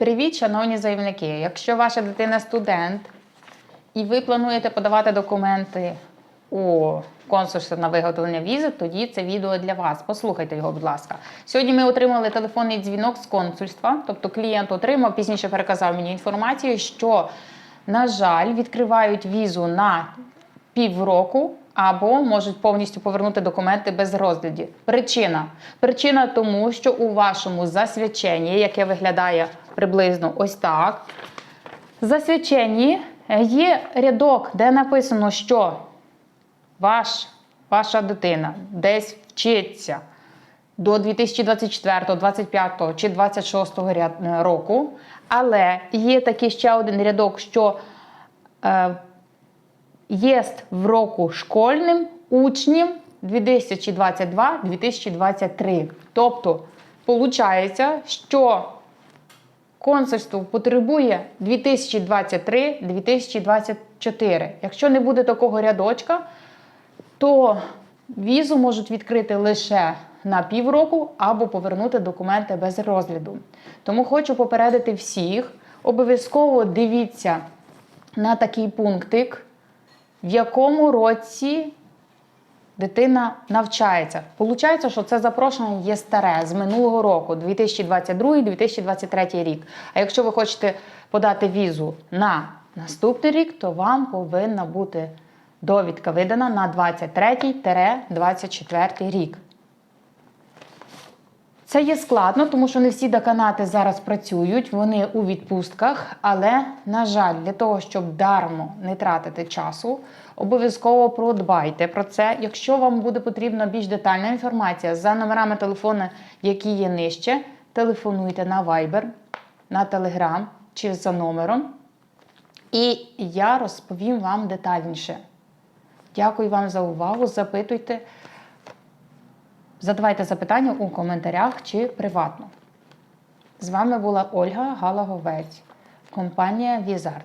Привіт, шановні заявники! Якщо ваша дитина студент і ви плануєте подавати документи у консульство на виготовлення візи, тоді це відео для вас. Послухайте його, будь ласка. Сьогодні ми отримали телефонний дзвінок з консульства, тобто клієнт отримав, пізніше переказав мені інформацію, що, на жаль, відкривають візу на півроку. Або можуть повністю повернути документи без розгляді. Причина. Причина тому, що у вашому засвідченні, яке виглядає приблизно ось так, в засвідченні є рядок, де написано, що ваш, ваша дитина десь вчиться до 2024, 25 чи 26 ряд- року, але є такий ще один рядок, що е, єст в року школьним учнем 2022-2023. Тобто, виходить, що консульство потребує 2023-2024. Якщо не буде такого рядочка, то візу можуть відкрити лише на півроку або повернути документи без розгляду. Тому хочу попередити всіх, обов'язково дивіться на такий пунктик, в якому році дитина навчається. Получається, що це запрошення є старе з минулого року, 2022-2023 рік. А якщо ви хочете подати візу на наступний рік, то вам повинна бути довідка видана на 23-24 рік. Це є складно, тому що не всі деканати зараз працюють, вони у відпустках. Але, на жаль, для того, щоб дармо не тратити часу, обов'язково продбайте про це. Якщо вам буде потрібна більш детальна інформація за номерами телефону, які є нижче, телефонуйте на Viber, на Telegram чи за номером. І я розповім вам детальніше. Дякую вам за увагу. Запитуйте. Задавайте запитання у коментарях чи приватно. З вами була Ольга Галаговець, компанія Візард.